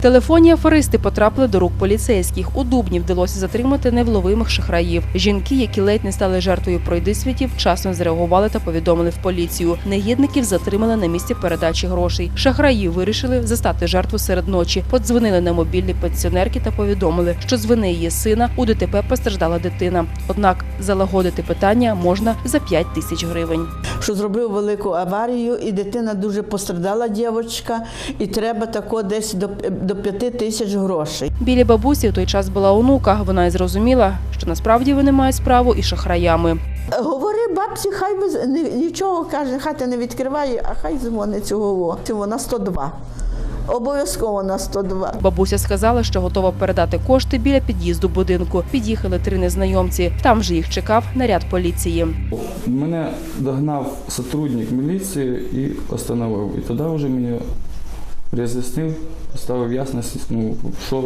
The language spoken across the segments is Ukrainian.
Телефонні аферисти потрапили до рук поліцейських. У Дубні вдалося затримати невловимих шахраїв. Жінки, які ледь не стали жертвою пройдисвітів, вчасно зреагували та повідомили в поліцію. Негідників затримали на місці передачі грошей. Шахраї вирішили застати жертву серед ночі. Подзвонили на мобільний пенсіонерки та повідомили, що з вини її сина у ДТП постраждала дитина. Однак залагодити питання можна за 5 тисяч гривень. Що зробив велику аварію, і дитина дуже пострадала, дівчинка, і треба тако десь до, до п'яти тисяч грошей. Біля бабусі в той час була онука. Вона й зрозуміла, що насправді вони мають справу із шахраями. Говори бабці, хай без ні- нічого каже, хай ти не відкриває, а хай дзвонить цього. Цього на 102. Обов'язково на 102. Бабуся сказала, що готова передати кошти біля під'їзду будинку. Під'їхали три незнайомці. Там же їх чекав наряд поліції. Мене догнав сотрудник міліції і остановив. І тоді вже мені роз'яснив, поставив ясність, ну, що,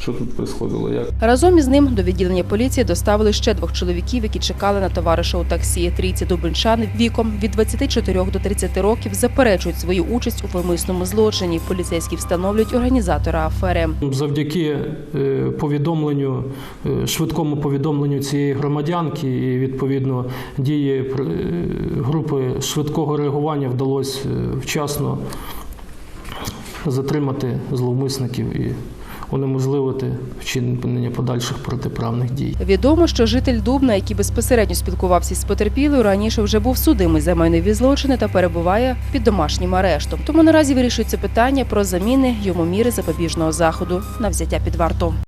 що тут відбувалося, як. Разом із ним до відділення поліції доставили ще двох чоловіків, які чекали на товариша у таксі. Трійці дубинчани віком від 24 до 30 років заперечують свою участь у помисному злочині. Поліцейські встановлюють організатора афери. Завдяки е, повідомленню, е, швидкому повідомленню цієї громадянки і відповідно дії е, групи швидкого реагування вдалося вчасно затримати зловмисників і унеможливити вчинення подальших протиправних дій. Відомо, що житель Дубна, який безпосередньо спілкувався з потерпілою, раніше вже був судимий за майнові злочини та перебуває під домашнім арештом. Тому наразі вирішується питання про заміни йому міри запобіжного заходу на взяття під варту.